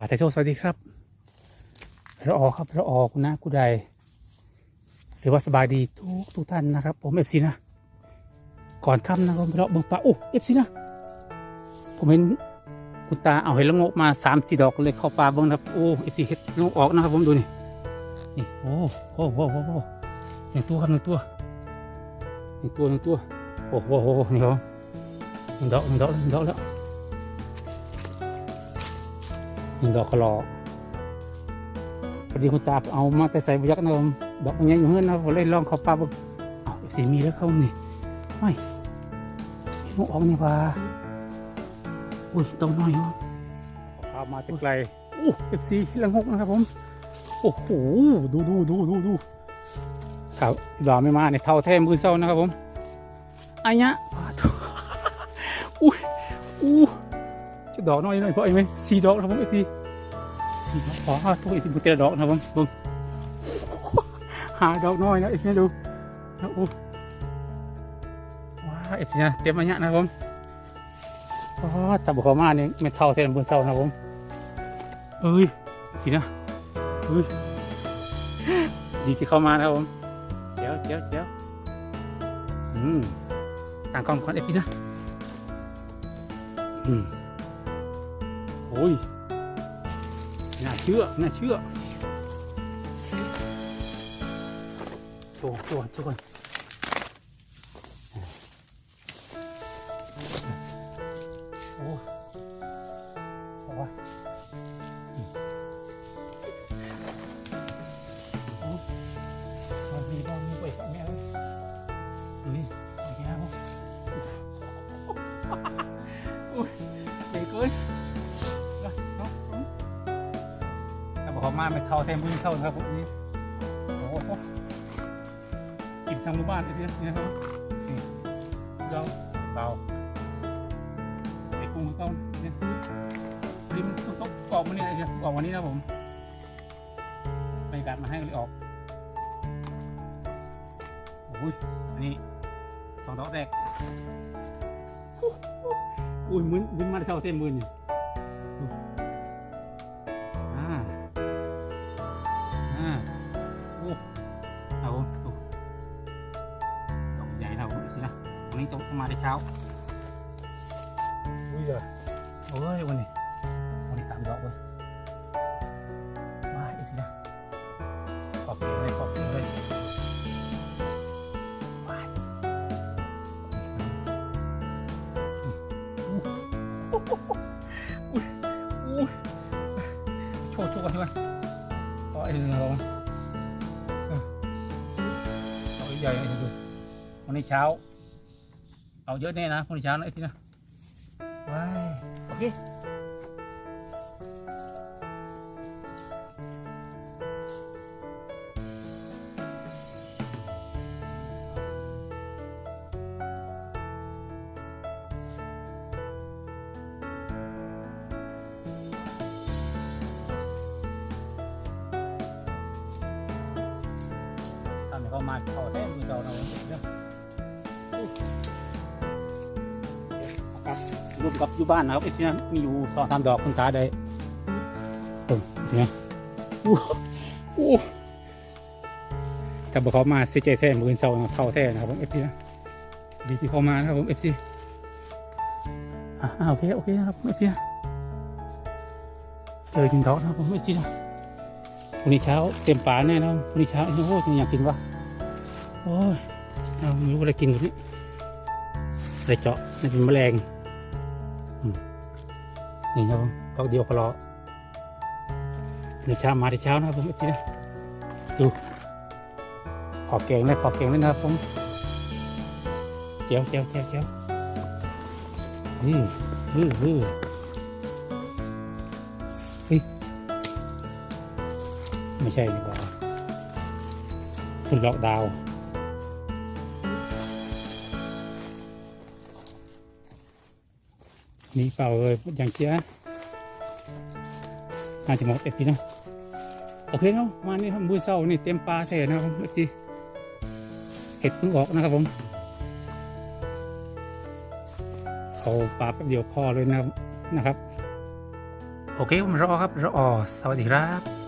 อาไทโซสวัสดีครับพระออครับพระออคุณนะคุณใดหรือว่าสบายดีทุกทุกท่านนะครับ ผมเอฟซีนะ ก่อนค่ำนะครับพระเบิ่งปลาโอ้เอฟซีนะ ผมเห็นคุณตาเอาเห็ดละงกมาสามสี่ดอกเลยเข้าปลาเบิ่งนะครับโอ้เอฟซีเห็ดละงกออกนะครับผมดูนี่นี่โอ้โหโอ้โหโอ้หหนึ่งตัวครับหนึ่งตัวหนึ่งตัวหนึ่งตัวโอ้โหโอ้โหนี่ครับหนึ่งดอกหนึ่งดอกหนึ่งดอกแล้ว หนึ่งดอกคลอพอดีคุณตาเอามาแต่ใส่บยักษ์นะครับดอกมันยังอยู่เงินนะครับผมเลยลองเข้าปลาเบึงอ้าวเอฟซีมีแล้วเข้านี่ไม่ลูกออกนี่ว่าอุ้ยต้องน้อยเนาะพามาแต่ไกลโอ้เอฟซีละงกนะครับผมโอ้โหดูดูดูดูดูครับดอกไม่มาในเท่าแท้มือเศร้านะครับผมอันเนี้ยปาดอุ้ยอู้ จะดอกน้อยหน่อยเพราะไอ้ไหมสี่ดอกนะครับผมไอ้ทีสี่ดอกอ๋อทุกไอ้ทีบุเตระดอกนะครับผมดูหาดอกน้อยนะไอ้ทีดูนะโอ้ว้าไอ้ทีนะเต็มอันเนี้ยนะครับผมอ๋อตับขอมาเนี่ยไม่เท่าเท่าบนเสานะครับผมเอ้ยทีนะเอ้ยดีที่เข้ามานะครับผมเดี๋ยวเดี๋ยวเดี๋ยวอืมต่างกล้องก่อนไอ้ทีนะอืม โอ้ยน่าเชื่อน่าเชื่อโชว์โชว์โชว์ก่อนโอ้โอ้ มาไม่เท่าเต็มพื้นเท่าครับผมนี่โอ้โหกินทางหมู่บ้านไอ้ทีนี่ครับนี่เราเตาไอ้กุ้งเขาเนี่ยริมต้นตกออกมาเนี่ยไอ้ทีออกวันนี้นะผมบรรยากาศมาให้ก็เลยออกโอ้ยอันนี้สองดอกแรกอุ้ยมึนมึนมาเท่าเต็มมือนี่อ่ เช้าอุ้ยเลยโอ้ยวันนี้วันนี้สามดอกเว้ยมาอีกสินะขอบคุณเลยขอบคุณเลยว้ายอุ้ยอุ้ยอุ้ยโชว์โชว์กันใช่ไหมเอาไอ้นี่เราเอาไอ้ใหญ่ไอ้นี่ดูวันนี้เช้า เอาเยอะแน่นะวันนี้เช้านะไอ้ที่นะว้ายโอเคทำให้เขามาเรับรวมกับอยู่บ้านนะครับไอ้ที่นั่นมีอยู่สองสามดอกคุณตาได้เออเห็นไหมอู้อู้แต่บอกเขามาเสียใจแท้มือเศร้าเท่าแท้นะครับผมเอฟซีนะดีที่เขามานะครับผมเอฟซีอ่าโอเคโอเคนะครับเอฟซีนะเจอกินดอกนะครับผมเอฟซีนะพรุ่งนี้เช้าเต็มป่าแน่นะพรุ่งนี้เช้าโอ้โหอยากกินวะโอ้ยเราไม่รู้อะไรกินตัวนี้อะไรเจาะนี่เป็นแมลงอืม นี่ครับผมตอกเดียวพอรอพรุ่งนี้เช้ามาที่เช้านะครับผมเมื่อกี้นะดูขอกแกงเลยขอกแกงเลยนะครับผมเจียวเจียวเจียวเจียวอืออืออือไม่ใช่ดีกว่าคุณล็อกดาวน์ มีเปล่าเลยอย่างเชียน่าจะหมดเอ็ดพี่เนาะโอเคเนาะมานี่ครับมือเศร้านี่เต็มปลาแท้นะครับเมื่อกี้เห็ดเพิ่งออกนะครับผมเขาปลาแป๊บเดียวพอเลยนะครับนะครับ โอเคผมรอครับรอสวัสดีครับ